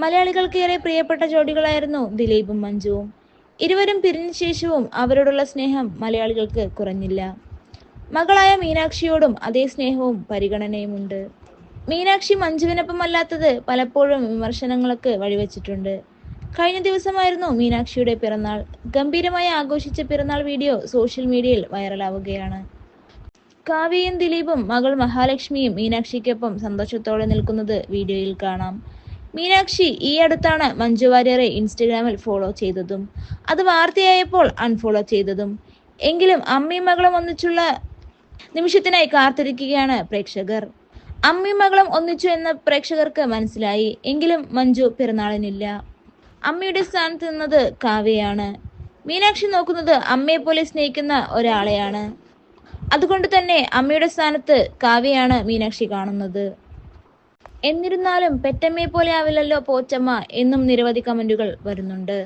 മലയാളികൾക്ക് ഏറെ പ്രിയപ്പെട്ട ജോഡികളായിരുന്നു ദിലീപും മഞ്ജുവും. ഇരുവരും പിരിഞ്ഞ ശേഷവും അവരോടുള്ള സ്നേഹം മലയാളികൾക്ക് കുറഞ്ഞില്ല. മകളായ മീനാക്ഷിയോടും അതേ സ്നേഹവും പരിഗണനയുമുണ്ട്. മീനാക്ഷി മഞ്ജുവിനൊപ്പം അല്ലാത്തത് പലപ്പോഴും വിമർശനങ്ങൾക്ക് വഴിവെച്ചിട്ടുണ്ട്. കഴിഞ്ഞ ദിവസമായിരുന്നു മീനാക്ഷിയുടെ പിറന്നാൾ. ഗംഭീരമായി ആഘോഷിച്ച പിറന്നാൾ വീഡിയോ സോഷ്യൽ മീഡിയയിൽ വൈറലാവുകയാണ്. കാവ്യയും ദിലീപും മകൾ മഹാലക്ഷ്മിയും മീനാക്ഷിക്കൊപ്പം സന്തോഷത്തോടെ നിൽക്കുന്നത് വീഡിയോയിൽ കാണാം. മീനാക്ഷി ഈ അടുത്താണ് മഞ്ജു വാര്യരെ ഇൻസ്റ്റഗ്രാമിൽ ഫോളോ ചെയ്തതും. അത് വാർത്തയായപ്പോൾ അൺഫോളോ ചെയ്തതും. എങ്കിലും അമ്മയും മകളും ഒന്നിച്ചുള്ള നിമിഷത്തിനായി കാത്തിരിക്കുകയാണ് പ്രേക്ഷകർ. അമ്മയും മകളും ഒന്നിച്ചു എന്ന് പ്രേക്ഷകർക്ക് മനസ്സിലായി. എങ്കിലും മഞ്ജു പിറന്നാളിനില്ല. അമ്മയുടെ സ്ഥാനത്ത് നിന്നത് കാവ്യയാണ്. മീനാക്ഷി നോക്കുന്നത് അമ്മയെ പോലെ സ്നേഹിക്കുന്ന ഒരാളെയാണ്. അതുകൊണ്ട് തന്നെ അമ്മയുടെ സ്ഥാനത്ത് കാവ്യയാണ് മീനാക്ഷി കാണുന്നത്. എന്നിരുന്നാലും പെറ്റമ്മയെ പോലെ ആവില്ലല്ലോ പോച്ചമ്മ എന്നും നിരവധി കമന്റുകൾ വരുന്നുണ്ട്